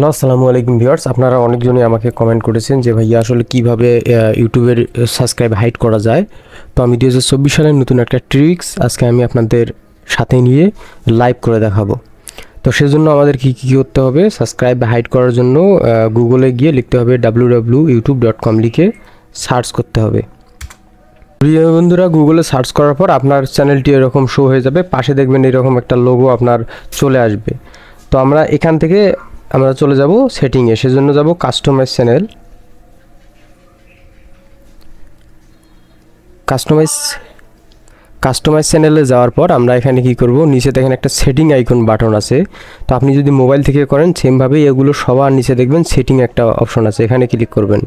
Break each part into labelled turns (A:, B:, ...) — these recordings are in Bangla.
A: হ্যালো, আসসালামু আলাইকুম ভিউয়ার্স। আপনারা অনেকজনই আমাকে কমেন্ট করেছেন যে ভাইয়া আসলে কীভাবে ইউটিউবের সাবস্ক্রাইব হাইড করা যায়। তো আমি দু হাজার চব্বিশ সালের নতুন একটা ট্রিক্স আজকে আমি আপনাদের সাথে নিয়ে লাইভ করে দেখাবো। তো সেজন্য আমাদের কী কী করতে হবে? সাবস্ক্রাইব হাইড করার জন্য গুগলে গিয়ে লিখতে হবে W W YouTube dot com লিখে সার্চ করতে হবে। প্রিয় বন্ধুরা গুগলে সার্চ করার পর আপনার চ্যানেলটি এরকম শো হয়ে যাবে। পাশে দেখবেন এরকম একটা লোগো আপনার চলে আসবে। তো আমরা এখান থেকে আমরা চলে যাব সেটিংয়ে, সেজন্য যাব কাস্টমাইজ চ্যানেল কাস্টমাইজ কাস্টমাইজ চ্যানেলে যাওয়ার পর আমরা এখানে কি করব? নিচে দেখেন একটা সেটিং আইকন বাটন আছে। তো আপনি যদি মোবাইল থেকে করেন সেমভাবে এগুলো সবার নিচে দেখবেন সেটিং একটা অপশন আছে। এখানে ক্লিক করবেন।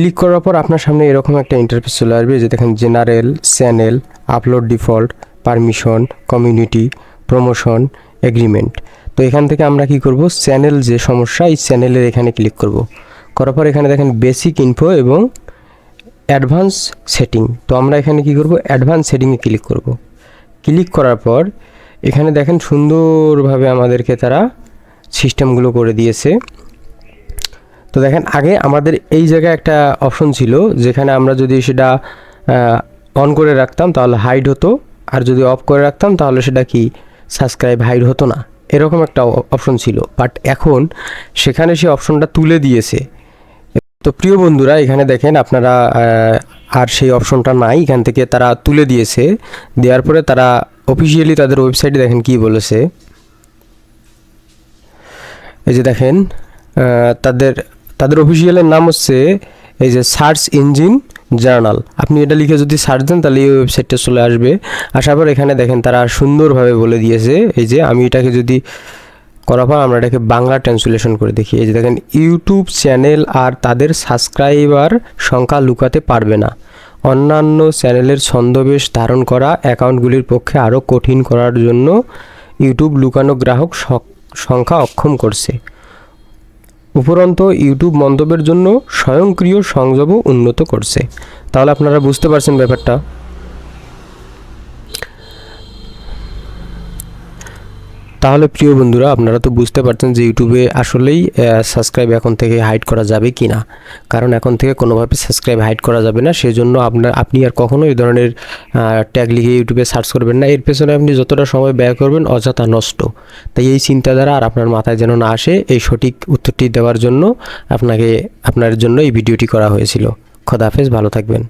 A: ক্লিক করার পর আপনার সামনে এরকম একটা ইন্টারফেস চলে আসবে, যে দেখেন general channel upload default permission community promotion agreement তো এখান থেকে আমরা কি করব? চ্যানেল যে সমস্যা, এই চ্যানেলের এখানে ক্লিক করব। করার পর এখানে দেখেন বেসিক ইনফো এবং অ্যাডভান্স সেটিং তো আমরা এখানে কি করব? অ্যাডভান্স সেটিংয়ে ক্লিক করব। ক্লিক করার পর এখানে দেখেন সুন্দরভাবে আমাদেরকে তারা সিস্টেমগুলো করে দিয়েছে। তো দেখেন, আগে আমাদের এই জায়গায় একটা অপশন ছিল, যেখানে আমরা যদি সেটা অন করে রাখতাম, তাহলে হাইড হতো। আর যদি অফ করে রাখতাম, তাহলে সেটা কি? সাবস্ক্রাইব হাইড হতো না। এরকম একটা অপশন ছিল। বাট এখন সেখানে সে অপশনটা তুলে দিয়েছে। তো প্রিয় বন্ধুরা, এখানে দেখেন আপনারা আর সেই অপশনটা নাই। এখান থেকে তারা তুলে দিয়েছে। দেওয়ার পরে তারা অফিসিয়ালি তাদের ওয়েবসাইটে দেখেন কি বলেছে। এই যে দেখেন তাদের তাদের অফিসিয়ালের নাম হচ্ছে এই যে সার্চ ইঞ্জিন জার্নাল আপনি এটা লিখে যদি সার্চ দেন, তাহলে এই ওয়েবসাইটটা চলে আসবে। আসার পর এখানে দেখেন, তারা সুন্দরভাবে বলে দিয়েছে, এই যে আমি এটাকে যদি করার পর আমরা এটাকে বাংলা ট্রান্সলেশন করে দেখি। এই যে দেখেন ইউটিউব চ্যানেল আর তাদের সাবস্ক্রাইবার সংখ্যা লুকাতে পারবে না। অন্যান্য চ্যানেলের ছন্দবেশ ধারণ করা অ্যাকাউন্টগুলির পক্ষে আরও কঠিন করার জন্য ইউটিউব লুকানো গ্রাহক সংখ্যা অক্ষম করছে। উপরন্ত ইউটিউব মন্তব্যের জন্য স্বয়ংক্রিয় সংযোগও উন্নত করছে। তাহলে আপনারা বুঝতে পারছেন ব্যাপারটা। তাহলে প্রিয় বন্ধুরা, আপনারা তো বুঝতে পারছেন যে ইউটিউবে আসলেই সাবস্ক্রাইব এখন থেকে হাইড করা যাবে কি না কারণ এখন থেকে কোনোভাবে সাবস্ক্রাইব হাইড করা যাবে না সেই জন্য আপনার, আপনি আর কখনো এই ধরনের ট্যাগ লিখে ইউটিউবে সার্চ করবেন না। এর পেছনে আপনি যতটা সময় ব্যয় করবেন, অযথা নষ্ট। তাই এই চিন্তাধারা আর আপনার মাথায় যেন না আসে, এই সঠিক উত্তরটি দেওয়ার জন্য আপনাকে, আপনার জন্য এই ভিডিওটি করা হয়েছিল। খোদাহাফেজ ভালো থাকবেন।